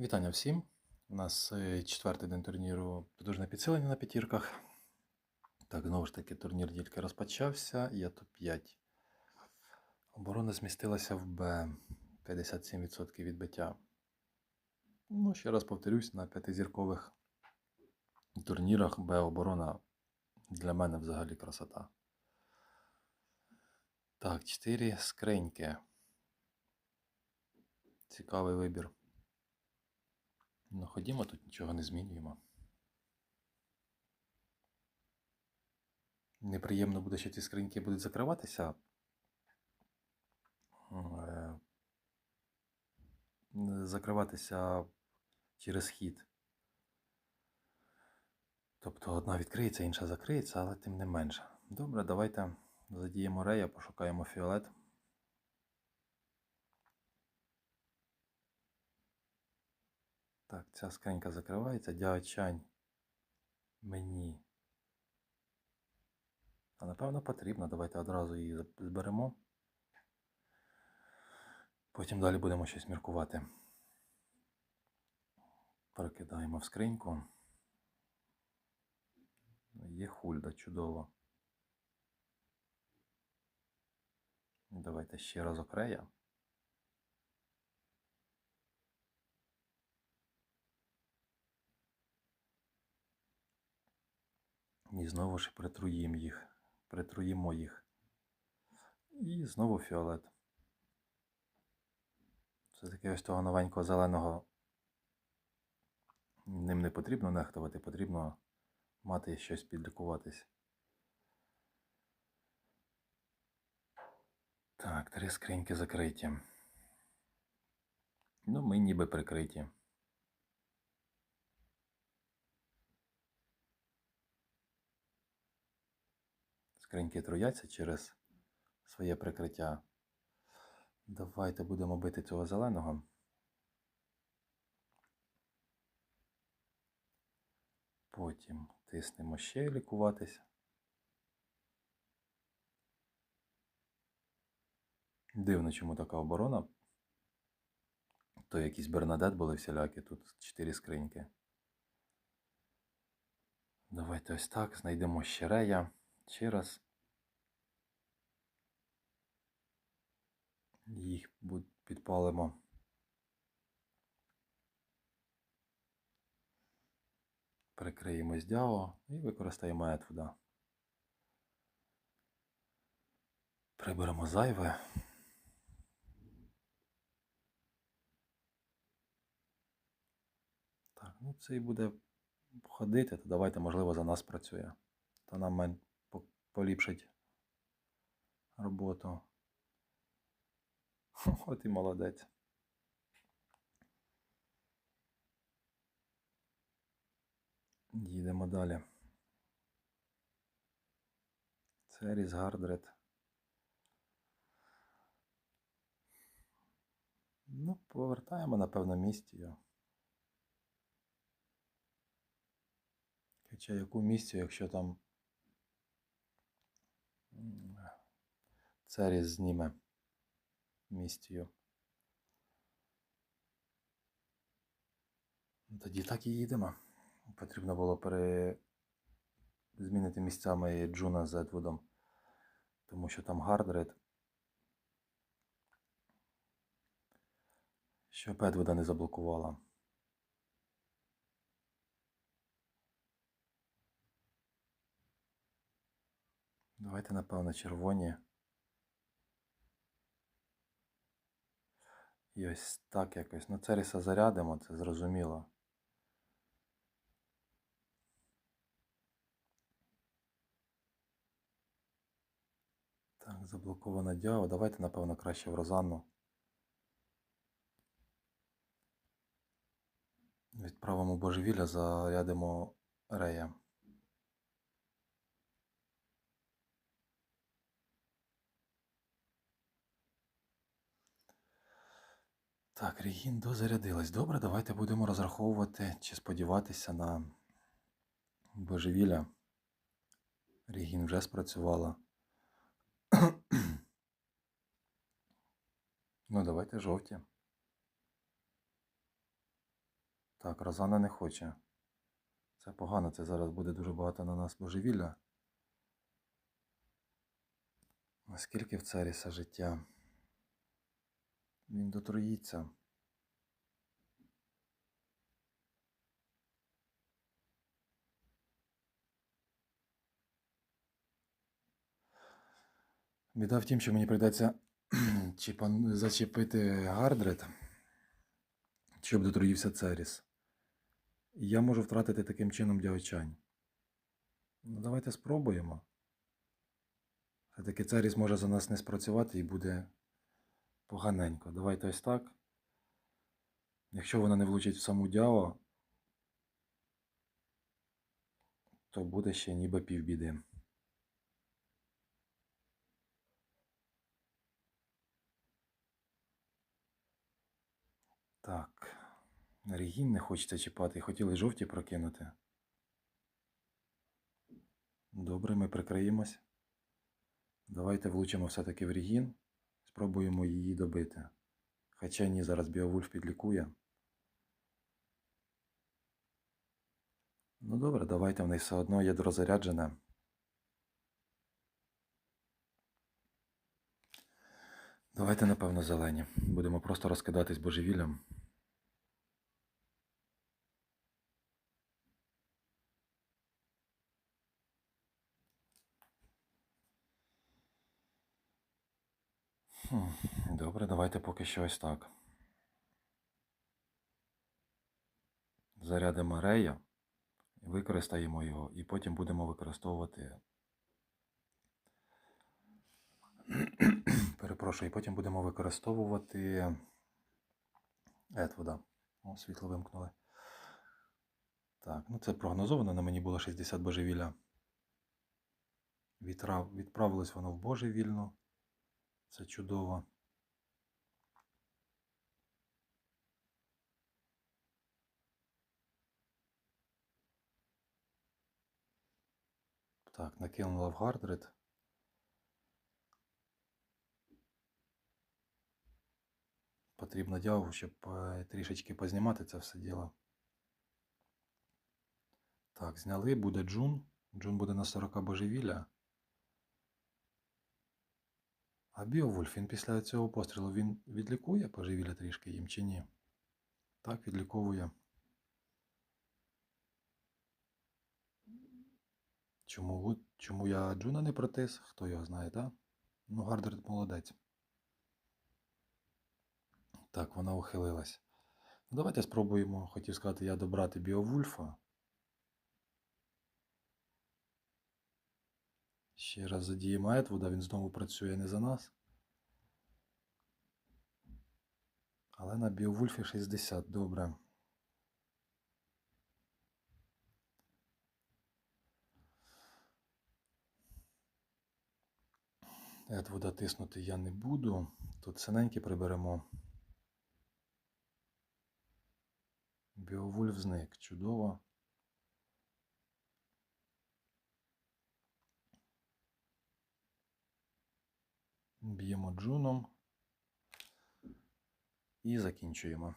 Вітання всім. У нас е, четвертий день турніру потужне підсилення на п'ятірках. Так, знову ж таки, турнір тільки розпочався, я топ-5. Оборона змістилася в Б 57% відбиття. Ну, ще раз повторюсь, на п'ятизіркових турнірах Б оборона для мене взагалі красота. Так, 4 скриньки. Цікавий вибір. Ну, ходімо, тут нічого не змінюємо. Неприємно буде, що ці скриньки будуть закриватися. Е, Закриватися через хід. Тобто одна відкриється, інша закриється, але тим не менше. Добре, давайте задіємо рея, пошукаємо фіолет. Так, ця скринька закривається. Дячань мені. А напевно потрібно. Давайте одразу її зберемо. Потім далі будемо щось міркувати. Перекидаємо в скриньку. Є хульда, чудово. Давайте ще разок рея. І знову ж притруїмо їх. Притруїмо їх. І знову фіолет. Це таки ось того новенького зеленого. Ним не потрібно нехтувати, потрібно мати щось підлікуватись. Так, три скриньки закриті. Ну, ми ніби прикриті. Скриньки труяться через своє прикриття. Давайте будемо бити цього зеленого. Потім тиснемо ще лікуватися. Дивно, чому така оборона. То якісь Бернадет були всілякі, тут 4 скриньки. Давайте ось так, знайдемо ще рея. Ще раз. Їх підпалимо. Прикриємо з дяо і використаємо етвуда. Приберемо зайве. Так, ну цей буде ходити, то давайте, можливо, за нас працює. То нам поліпшить роботу. От і молодець. Їдемо далі. Це Різгардред. Ну, повертаємо, напевно, містію. Хоча яку місцю, якщо там Церіс зніме містію. Ну, Тоді так і їдемо. Потрібно було пере... змінити місцями Джуна з Едвудом, тому що там Гардред. Щоб Едвуда не заблокувала. Давайте, напевно, червоні. І ось так якось. Ну, Церіса зарядимо, це зрозуміло. Так, заблокована діава. Давайте, напевно, краще в Розанну. Відправимо божевілля, зарядимо Рея. Так, Регін дозарядилась. Добре, давайте будемо розраховувати чи сподіватися на божевілля. Регін вже спрацювала. ну, давайте жовті. Так, Розана не хоче. Це погано, це зараз буде дуже багато на нас божевілля. Наскільки в Церіса життя? Він дотроїться. Біда в тім, що мені прийдеться зачепити Гардред, щоб дотроївся Церіс. Я можу втратити таким чином дягочань. Ну, давайте спробуємо. Все-таки Церіс може за нас не спрацювати і буде поганенько. Давайте ось так. Якщо вона не влучить в саму дяо, то буде ще ніби півбіди. Так. Регін не хочеться чіпати. Хотіли жовті прокинути. Добре, ми прикриємось. Давайте влучимо все-таки в Регін. Спробуємо її добити. Хоча ні, зараз Біовульф підлікує. Ну добре, давайте в неї все одно ядро заряджене. Давайте, напевно, зелені. Будемо просто розкидатись божевіллям. Добре, давайте поки що ось так. Зарядимо рея, використаємо його і потім будемо використовувати. Перепрошую, і потім будемо використовувати Етвуда. О, світло вимкнули. Так, ну це прогнозовано, на мені було 60 божевілля. Відправилось воно в божевільну. Це чудово. Так, накинула в Гардред. Потрібно дяву, щоб е, трішечки познімати це все діло. Так, зняли, буде Джун. Джун буде на 40 божевілля. А Біовульф, він після цього пострілу він відлікує божевілля трішки їм чи ні? Так, відліковує. Чому, чому я Джуна не протис? Хто його знає, так? Ну, Гардерд молодець. Так, вона ухилилась. Ну, давайте спробуємо, хотів сказати, я добрати Біовульфа. Ще раз задіємо Етвуда, він знову працює не за нас. Але на Біовульфі 60, добре. Етвуда тиснути я не буду. Тут синенькі приберемо. Біовульф зник. Чудово. Б'ємо джуном. І закінчуємо.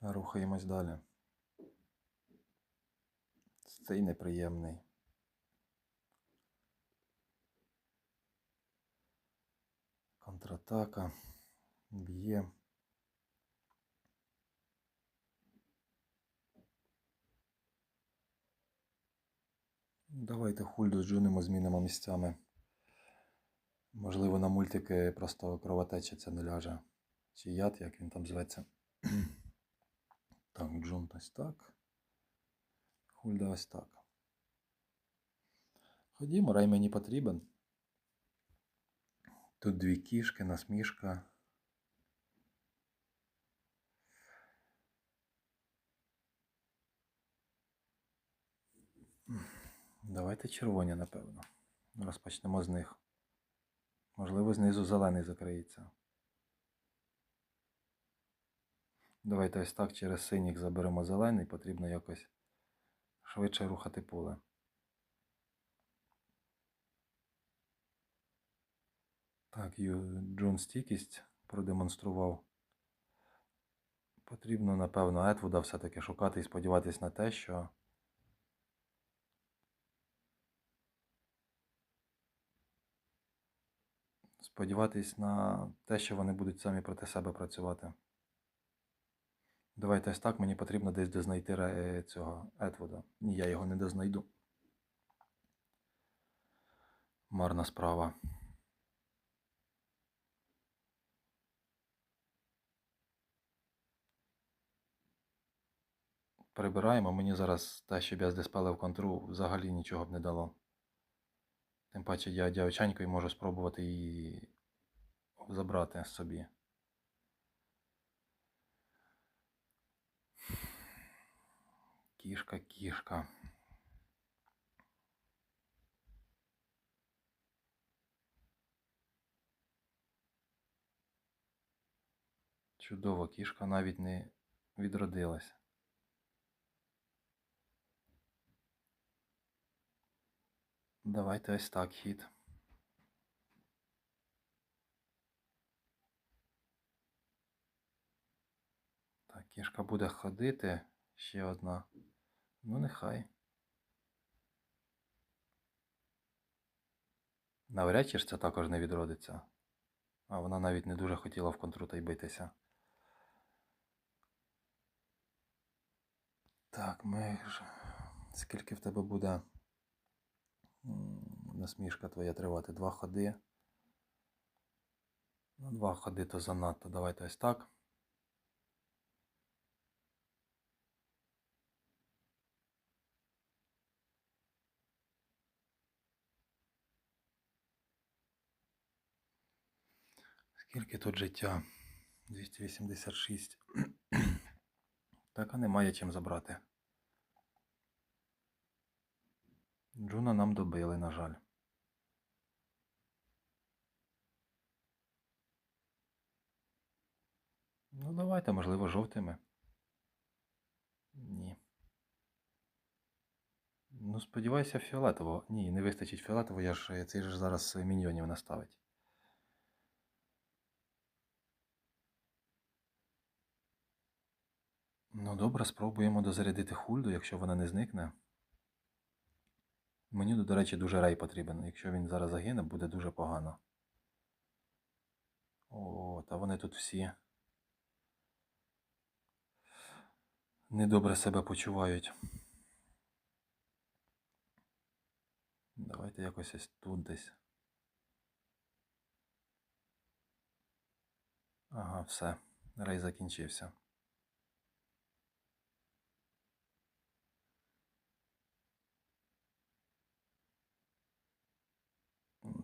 Рухаємось далі. Цей неприємний. Контратака. Б'є. Давайте хульду з Джунимо змінимо місцями. Можливо, на мультики просто кровотеча це не ляже. Чи яд, як він там зветься. Так, Джун ось так. Хульда ось так. Ходімо, рай мені потрібен. Тут дві кішки, насмішка. Давайте червоні, напевно. Розпочнемо з них. Можливо, знизу зелений закриється. Давайте ось так через синіх заберемо зелений, потрібно якось швидше рухати поле. Так, Джон стійкість продемонстрував. Потрібно, напевно, Етвуда все-таки шукати і сподіватись на те, що сподіватись на те, що вони будуть самі проти себе працювати. Давайте ось так, мені потрібно десь дознайти цього Етвуда. Ні, я його не дознайду. Марна справа. Прибираємо, мені зараз те, щоб я здиспелив контру, взагалі нічого б не дало. Тим паче я дівчанькою можу спробувати її забрати собі. Кішка, кішка. Чудово, кішка навіть не відродилась. Давайте ось так хід. Так, кішка буде ходити. Ще одна. Ну, нехай. Навряд чи ж це також не відродиться. А вона навіть не дуже хотіла в контру та й битися. Так, ми ж. Скільки в тебе буде насмішка твоя тривати? Два ходи. Ну, два ходи то занадто. Давайте ось так. Скільки тут життя? 286. Так, а немає чим забрати. Джуна нам добили, на жаль. Ну, давайте, можливо, жовтими. Ні. Ну, сподіваюся, фіолетово. Ні, не вистачить фіолетово, я ж цей ж зараз міньйонів наставить. Ну, добре, спробуємо дозарядити хульду, якщо вона не зникне. Мені, до речі, дуже рей потрібен. Якщо він зараз загине, буде дуже погано. О, та вони тут всі недобре себе почувають. Давайте якось ось тут десь. Ага, все. Рей закінчився.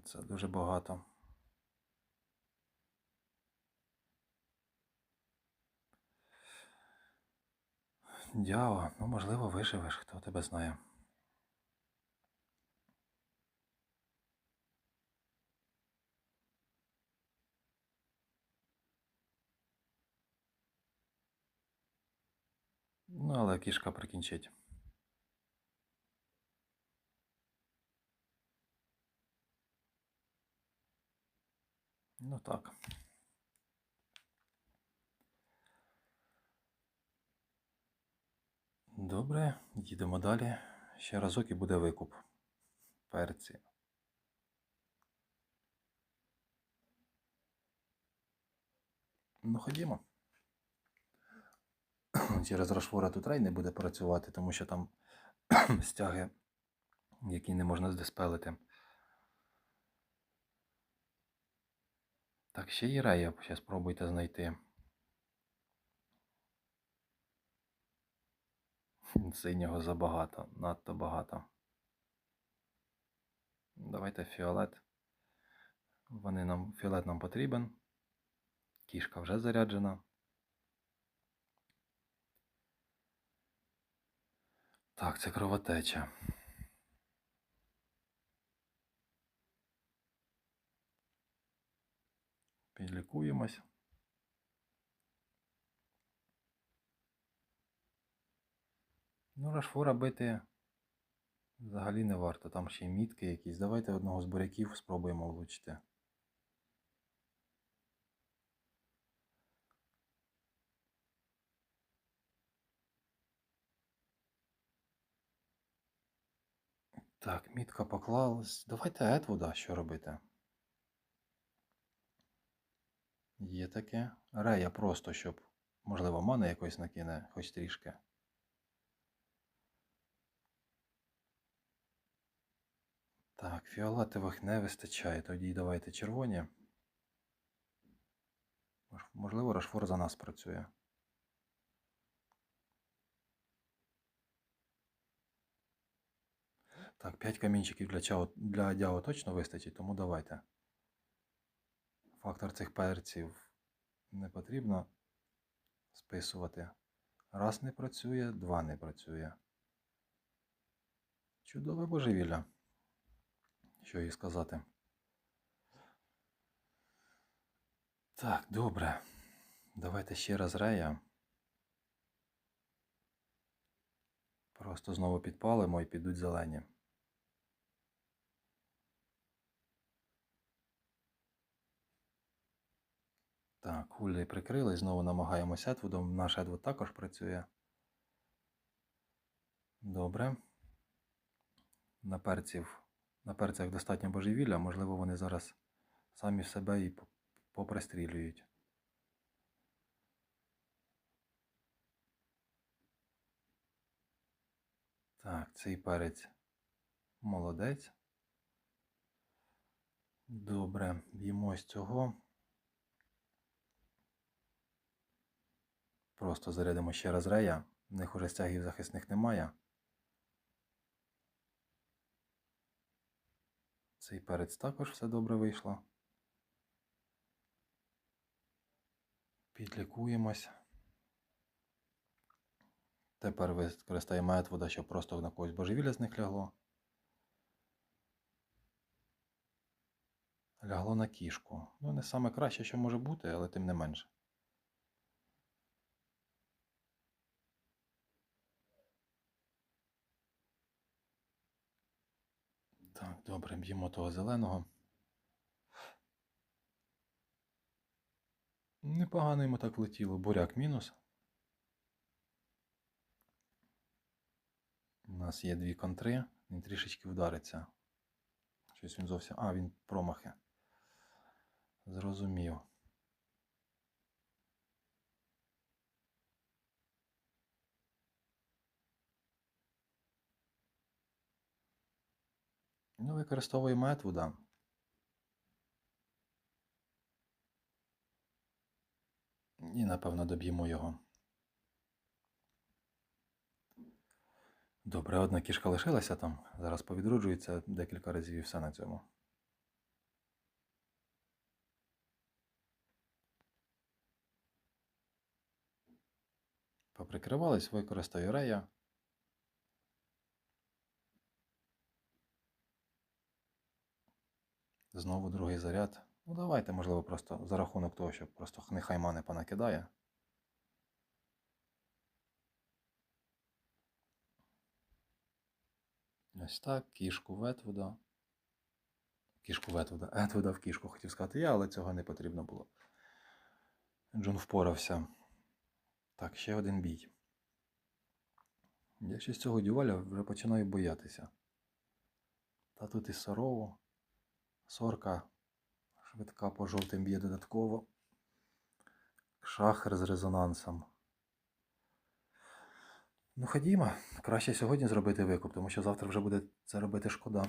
Це дуже багато. Дяо, ну можливо виживеш, хто тебе знає. Ну, але кішка прикінчить. Ну так. Добре, їдемо далі. Ще разок і буде викуп. Перці. Ну, ходімо. Через Рошфора тут рей не буде працювати, тому що там стяги, які не можна здиспелити. Так, ще і рея ще спробуйте знайти. Синього забагато, надто багато. Давайте фіолет. Вони нам, фіолет нам потрібен. Кішка вже заряджена. Так, це кровотеча. Підлікуємось. Ну, рашфора бити взагалі не варто. Там ще й мітки якісь. Давайте одного з буряків спробуємо влучити. Так, мітка поклалась. Давайте Етвуда що робити. Є таке. Рея просто, щоб, можливо, мани якось накине, хоч трішки. Так, фіолетових не вистачає. Тоді давайте червоні. Можливо, Рашфор за нас працює. Так, 5 камінчиків для, чао, для дяо точно вистачить, тому давайте. Фактор цих перців не потрібно списувати. Раз не працює, два не працює. Чудове божевілля. Що їй сказати. Так, добре. Давайте ще раз рея. Просто знову підпалимо і підуть зелені. Так, хулі прикрили, знову намагаємося Едвудом. Наш Едвуд також працює. Добре. На перців, на перцях достатньо божевілля, можливо, вони зараз самі себе і попристрілюють. Так, цей перець молодець. Добре, б'ємо з цього. Просто зарядимо ще раз рея. В них уже стягів захисних немає. Цей перець також все добре вийшло. Підлікуємось. Тепер використаємо Етвуда, щоб просто на когось божевілля з них лягло. Лягло на кішку. Ну, не саме краще, що може бути, але тим не менше. Так, добре, б'ємо того зеленого. Непогано йому так влетіло. Буряк мінус. У нас є дві контри. Він трішечки вдариться. Щось він зовсім. А, він промахи. Зрозумів. Ну, використовуємо Етвуда. І, напевно, доб'ємо його. Добре, одна кішка лишилася там. Зараз повідроджується декілька разів і все на цьому. Поприкривались, використаю рея. Знову другий заряд. Ну, давайте, можливо, просто за рахунок того, що просто нехай мани понакидає. Ось так, кішку Ветвуда. Кішку Ветвуда. Етвуда в кішку хотів сказати я, але цього не потрібно було. Джон впорався. Так, ще один бій. Я ще з цього дюваля вже починаю боятися. Та тут і Сарову. Сорка швидка по жовтим б'є додатково. Шахер з резонансом. Ну, ходімо. Краще сьогодні зробити викуп, тому що завтра вже буде це робити шкода.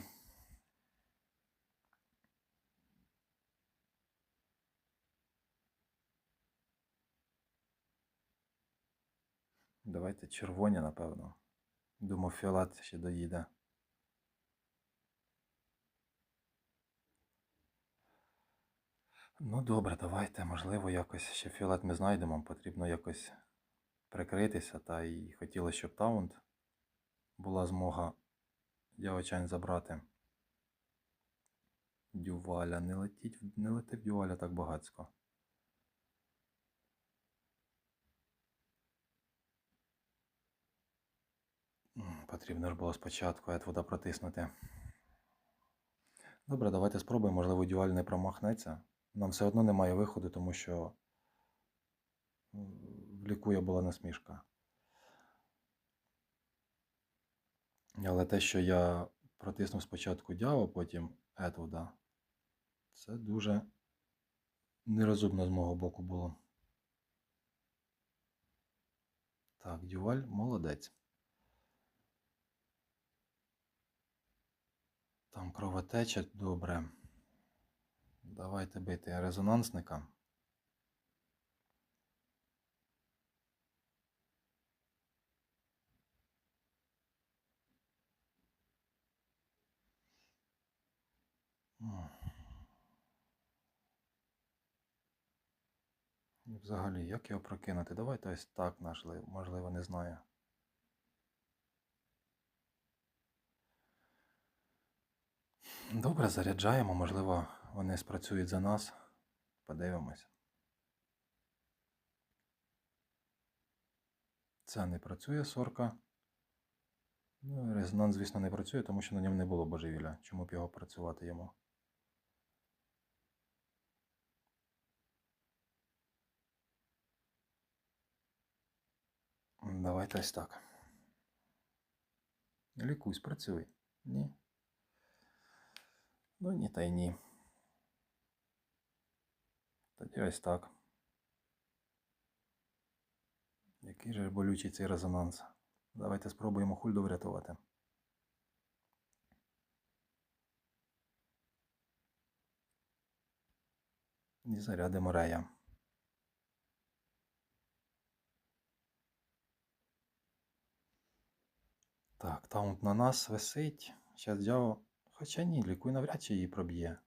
Давайте червоні, напевно. Думав, фіолет ще доїде. Ну добре, давайте, можливо, якось ще фіолет ми знайдемо. Потрібно якось прикритися. Та і хотілося, щоб таунт була змога дявочань забрати. Дюваля. Не летіть, не лети в дюваля так багацько. Потрібно ж було спочатку Етвуда протиснути. Добре, давайте спробуємо. Можливо, дюаль не промахнеться. Нам все одно немає виходу, тому що лікує була насмішка. Але те, що я протиснув спочатку дяво, потім етуда. Це дуже нерозумно з мого боку було. Так, Дюваль молодець. Там кровотеча добре. Давайте бити резонансника. Взагалі, як його прокинути? Давайте ось так, можливо, не знаю. Добре, заряджаємо, можливо, вони спрацюють за нас. Подивимось. Це не працює сорка. Ну, резонанс, звісно, не працює, тому що на ньому не було божевілля. Чому б його працювати йому? Давайте ось так. Лікуй, спрацюй. Ні. Ну ні, та й ні. Тоді ось так. Який же болючий цей резонанс. Давайте спробуємо хульду врятувати. І зарядимо рея. Так, таунт на нас висить. Зараз взяв. Хоча ні, лікуй навряд чи її проб'є.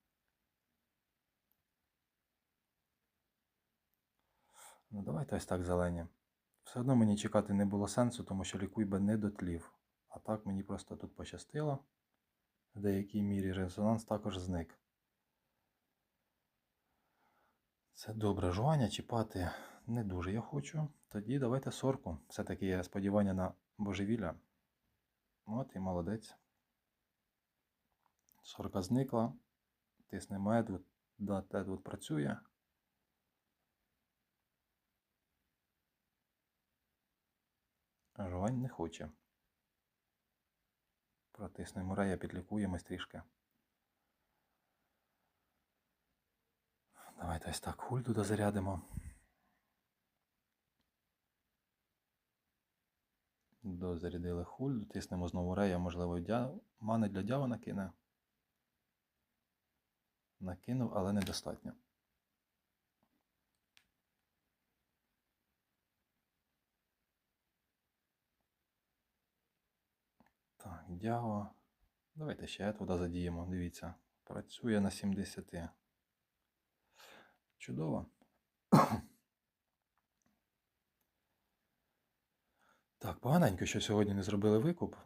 Ну, давайте ось так зелені. Все одно мені чекати не було сенсу, тому що лікуй би не дотлів. А так мені просто тут пощастило. В деякій мірі резонанс також зник. Це добре. Жування чіпати не дуже я хочу. Тоді давайте сорку. Все-таки є сподівання на божевілля. От і молодець. Сорка зникла. Тиснемо Едвуд. Да, Едвуд працює. Жувань не хоче. Протиснемо рея, підлікуємось трішки. Давайте ось так хульду дозарядимо. Дозарядили хульду, тиснемо знову рея, можливо, дя... мани для дява накине. Накинув, але недостатньо. Дяво. Давайте ще туди задіємо. Дивіться. Працює на 70. Чудово. Так, поганенько, що сьогодні не зробили викуп.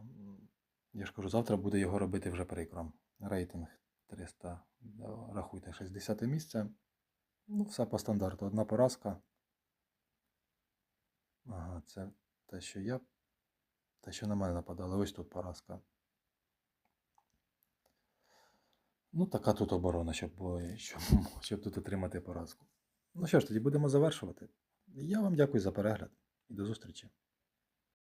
Я ж кажу, завтра буде його робити вже прикром. Рейтинг 300. Рахуйте, 60 місце. Ну, все по стандарту. Одна поразка. Ага, це те, що я. Те, що на мене нападали. Ось тут поразка. Ну, така тут оборона, щоб, щоб, щоб тут отримати поразку. Ну що ж, тоді будемо завершувати. Я вам дякую за перегляд і до зустрічі.